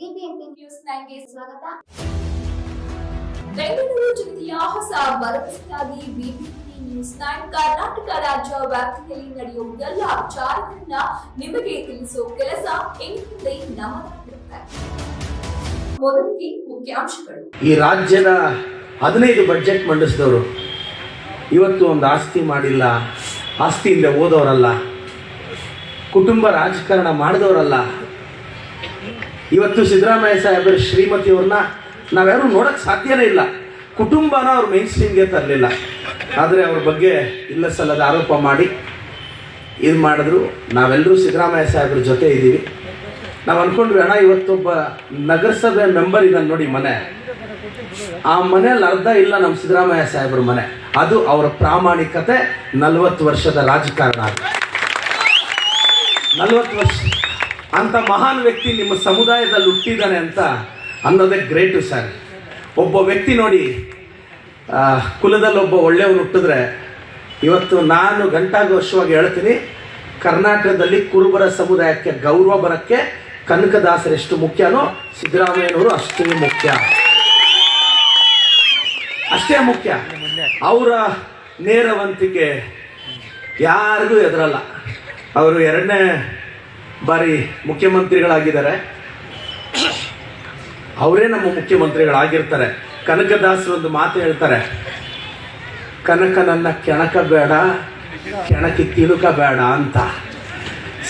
BBMP news ನೈನ್ಗೆ ಸ್ವಾಗತ. ಬೆಂಗಳೂರು ಜಿಲ್ಲೆಯ ಹೊಸ ಭರವಸೆಯಾಗಿ ಬಿಬಿಎಂಪಿ ನ್ಯೂಸ್ ನೈನ್ ಕರ್ನಾಟಕ ರಾಜ್ಯ ವ್ಯಾಪ್ತಿಯಲ್ಲಿ ನಡೆಯುವ ಎಲ್ಲ ವಿಚಾರಗಳನ್ನ ನಿಮಗೆ ತಿಳಿಸುವ ಕೆಲಸ ಎಂದಿದೆ ನಮ್ಮದಾಗಿರುತ್ತೆ ಮೊದಲಿಗೆ ಮುಖ್ಯಾಂಶಗಳು. ಈ ರಾಜ್ಯದ ಹದಿನೈದು ಬಜೆಟ್ ಮಂಡಿಸಿದವರು. ಇವತ್ತು ಒಂದು ಆಸ್ತಿ ಮಾಡಿಲ್ಲ ಆಸ್ತಿಯಿಂದ ಓದೋರಲ್ಲ ಕುಟುಂಬ ರಾಜಕಾರಣ ಮಾಡಿದವರಲ್ಲ ಇವತ್ತು ಸಿದ್ದರಾಮಯ್ಯ ಸಾಹೇಬರ ಶ್ರೀಮತಿಯವ್ರನ್ನ ನಾವ್ಯಾರು ನೋಡೋಕ್ಕೆ ಸಾಧ್ಯನೇ ಇಲ್ಲ. ಕುಟುಂಬನ ಅವ್ರು ಮೈನ್ ಸ್ಟ್ರೀಮ್ಗೆ ತರಲಿಲ್ಲ. ಆದರೆ ಅವ್ರ ಬಗ್ಗೆ ಇಲ್ಲ ಸಲ್ಲದ ಆರೋಪ ಮಾಡಿ ಇದು ಮಾಡಿದ್ರು. ನಾವೆಲ್ಲರೂ ಸಿದ್ದರಾಮಯ್ಯ ಸಾಹೇಬ್ರ ಜೊತೆ ಇದ್ದೀವಿ. ನಾವು ಅಂದ್ಕೊಂಡ್ವಿ ಅಣ್ಣ, ಇವತ್ತೊಬ್ಬ ನಗರಸಭೆ ಮೆಂಬರ್ ಇದನ್ನು ನೋಡಿ ಮನೆ. ಆ ಮನೆಯಲ್ಲಿ ಅರ್ಧ ಇಲ್ಲ ನಮ್ಮ ಸಿದ್ದರಾಮಯ್ಯ ಸಾಹೇಬ್ರ ಮನೆ. ಅದು ಅವರ ಪ್ರಾಮಾಣಿಕತೆ ನಲವತ್ತು ವರ್ಷದ ರಾಜಕಾರಣ. ನಲವತ್ತು ವರ್ಷ ಅಂತ ಮಹಾನ್ ವ್ಯಕ್ತಿ ನಿಮ್ಮ ಸಮುದಾಯದಲ್ಲಿ ಹುಟ್ಟಿದ್ದಾನೆ ಅಂತ ಅನ್ನೋದೇ ಗ್ರೇಟ್ ಸರ್ ಒಬ್ಬ ವ್ಯಕ್ತಿ ನೋಡಿ ಕುಲದಲ್ಲಿ ಒಬ್ಬ ಒಳ್ಳೆಯವನು ಹುಟ್ಟಿದ್ರೆ ಇವತ್ತು ನಾನು ಘಂಟಾಘೋಷವಾಗಿ ಹೇಳ್ತೀನಿ, ಕರ್ನಾಟಕದಲ್ಲಿ ಕುರುಬರ ಸಮುದಾಯಕ್ಕೆ, ಗೌರವ ಬರಕ್ಕೆ ಕನಕದಾಸರು ಎಷ್ಟು ಮುಖ್ಯನೋ ಸಿದ್ದರಾಮಯ್ಯನವರು ಅಷ್ಟೇ ಮುಖ್ಯ. ಅಷ್ಟೇ ಮುಖ್ಯ. ಅವರ ನೇರವಂತಿಕೆ ಯಾರಿಗೂ ಎದುರಲ್ಲ. ಅವರು ಎರಡನೇ ಬಾರಿ ಮುಖ್ಯಮಂತ್ರಿಗಳಾಗಿದ್ದಾರೆ. ಅವರೇ ನಮ್ಮ ಮುಖ್ಯಮಂತ್ರಿಗಳಾಗಿರ್ತಾರೆ. ಕನಕದಾಸರು ಒಂದು ಮಾತು ಹೇಳ್ತಾರೆ. ಕನಕನನ್ನ ಕೆಣಕ ಬೇಡ, ಕೆಣಕಿ ತಿಳುಕ ಬೇಡ ಅಂತ.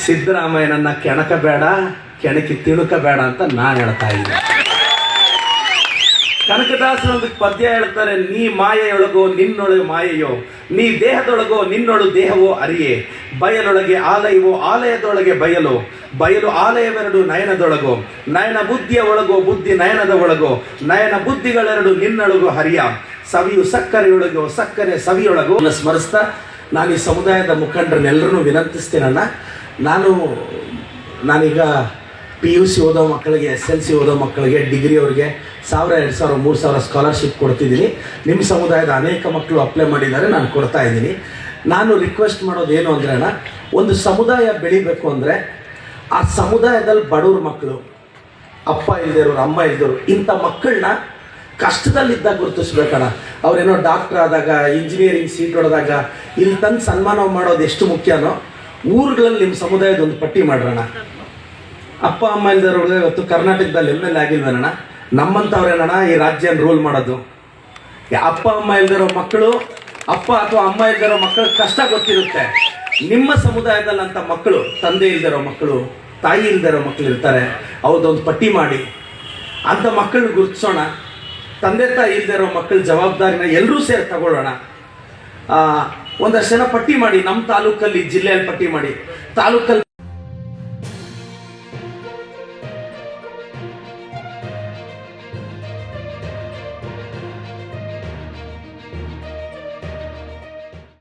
ಸಿದ್ದರಾಮಯ್ಯನನ್ನ ಕೆಣಕ ಬೇಡ, ಕೆಣಕಿ ತಿಳುಕ ಬೇಡ ಅಂತ ನಾನು ಹೇಳ್ತಾ ಇದ್ದೆ ಕನಕದಾಸರೊಂದು ಪದ್ಯ ಹೇಳ್ತಾರೆ, ನೀ ಮಾಯೆಯೊಳಗೋ ನಿನ್ನೊಳಗೆ ಮಾಯೆಯೋ, ನೀ ದೇಹದೊಳಗೋ ನಿನ್ನೊಳು ದೇಹವೋ ಅರಿಯೇ. ಬಯಲೊಳಗೆ ಆಲಯವು ಆಲಯದೊಳಗೆ ಬಯಲು ಬಯಲು ಆಲಯವೆರಡು ನಯನದೊಳಗೋ, ನಯನ ಬುದ್ಧಿಯ ಒಳಗೋ ಬುದ್ಧಿ ನಯನದ ಒಳಗೋ, ನಯನ ಬುದ್ಧಿಗಳೆರಡು ನಿನ್ನೊಳಗೋ ಹರಿಯ. ಸವಿಯು ಸಕ್ಕರೆಯೊಳಗೋ, ಸಕ್ಕರೆ ಸವಿಯೊಳಗೋ. ಸ್ಮರಿಸ್ತಾ, ನಾನು ಈ ಸಮುದಾಯದ ಮುಖಂಡರನ್ನೆಲ್ಲರನ್ನೂ ವಿನಂತಿಸ್ತೀನಣ್ಣ ನಾನು, ನಾನೀಗ ಪಿ ಯು ಸಿ ಓದೋ ಮಕ್ಕಳಿಗೆ ಎಸ್ ಎಲ್ ಸಿ ಓದೋ ಮಕ್ಕಳಿಗೆ, ಡಿಗ್ರಿ ಅವ್ರಿಗೆ ಸಾವಿರ, ಎರಡು ಸಾವಿರ, ಮೂರು ಸಾವಿರ ಸ್ಕಾಲರ್ಶಿಪ್ ಕೊಡ್ತಿದ್ದೀನಿ. ನಿಮ್ಮ ಸಮುದಾಯದ ಅನೇಕ ಮಕ್ಕಳು ಅಪ್ಲೈ ಮಾಡಿದ್ದಾರೆ, ನಾನು ಕೊಡ್ತಾ ಇದ್ದೀನಿ. ನಾನು ರಿಕ್ವೆಸ್ಟ್ ಮಾಡೋದು ಏನು ಅಂದ್ರೆ ಒಂದು ಸಮುದಾಯ ಬೆಳಿಬೇಕು ಅಂದರೆ ಆ ಸಮುದಾಯದಲ್ಲಿ ಬಡವ್ರ ಮಕ್ಕಳು ಅಪ್ಪ ಇಲ್ದಿರೋರು, ಅಮ್ಮ ಇಲ್ದಿರೋರು, ಇಂಥ ಮಕ್ಕಳನ್ನ ಕಷ್ಟದಲ್ಲಿದ್ದಾಗ ಗುರುತಿಸ್ಬೇಕಣ್ಣ ಅವ್ರೇನೋ ಡಾಕ್ಟರ್ ಆದಾಗ ಇಂಜಿನಿಯರಿಂಗ್ ಸೀಟ್ ಹೊಡೆದಾಗ, ಇಲ್ಲಿ ತಂದು ಸನ್ಮಾನ ಮಾಡೋದು ಎಷ್ಟು ಮುಖ್ಯನೋ, ಊರುಗಳಲ್ಲಿ ನಿಮ್ಮ ಸಮುದಾಯದ ಒಂದು ಪಟ್ಟಿ ಮಾಡ್ರಣ್ಣ ಅಪ್ಪ, ಅಮ್ಮ ಇಲ್ದಿರೋರು ಇವತ್ತು ಕರ್ನಾಟಕದಲ್ಲಿ ಎಂ ಎಲ್ ಎ ಈ ರಾಜ್ಯನ ರೂಲ್ ಮಾಡೋದು? ಅಪ್ಪ, ಅಮ್ಮ ಇಲ್ದಿರೋ ಮಕ್ಕಳು ಅಪ್ಪ ಅಥವಾ ಅಮ್ಮ ಇಲ್ದಿರೋ ಮಕ್ಕಳ ಕಷ್ಟ ಗೊತ್ತಿರುತ್ತೆ. ನಿಮ್ಮ ಸಮುದಾಯದಲ್ಲಿ ಅಂತ ಮಕ್ಕಳು, ತಂದೆ ಇಲ್ದಿರೋ ಮಕ್ಕಳು, ತಾಯಿ ಇಲ್ದಿರೋ ಮಕ್ಕಳು ಇರ್ತಾರೆ. ಅವ್ರದ್ದೊಂದು ಪಟ್ಟಿ ಮಾಡಿ. ಅಂಥ ಮಕ್ಕಳನ್ನ ಗುರುತಿಸೋಣ. ತಂದೆ ತಾಯಿ ಇಲ್ದಿರೋ ಮಕ್ಕಳ ಜವಾಬ್ದಾರಿನ ಎಲ್ಲರೂ ಸೇರಿ ತಗೊಳ್ಳೋಣ. ಒಂದಷ್ಟು ಜನ ಪಟ್ಟಿ ಮಾಡಿ ನಮ್ಮ ತಾಲೂಕಲ್ಲಿ ಜಿಲ್ಲೆಯಲ್ಲಿ ಪಟ್ಟಿ ಮಾಡಿ. ತಾಲೂಕಲ್ಲಿ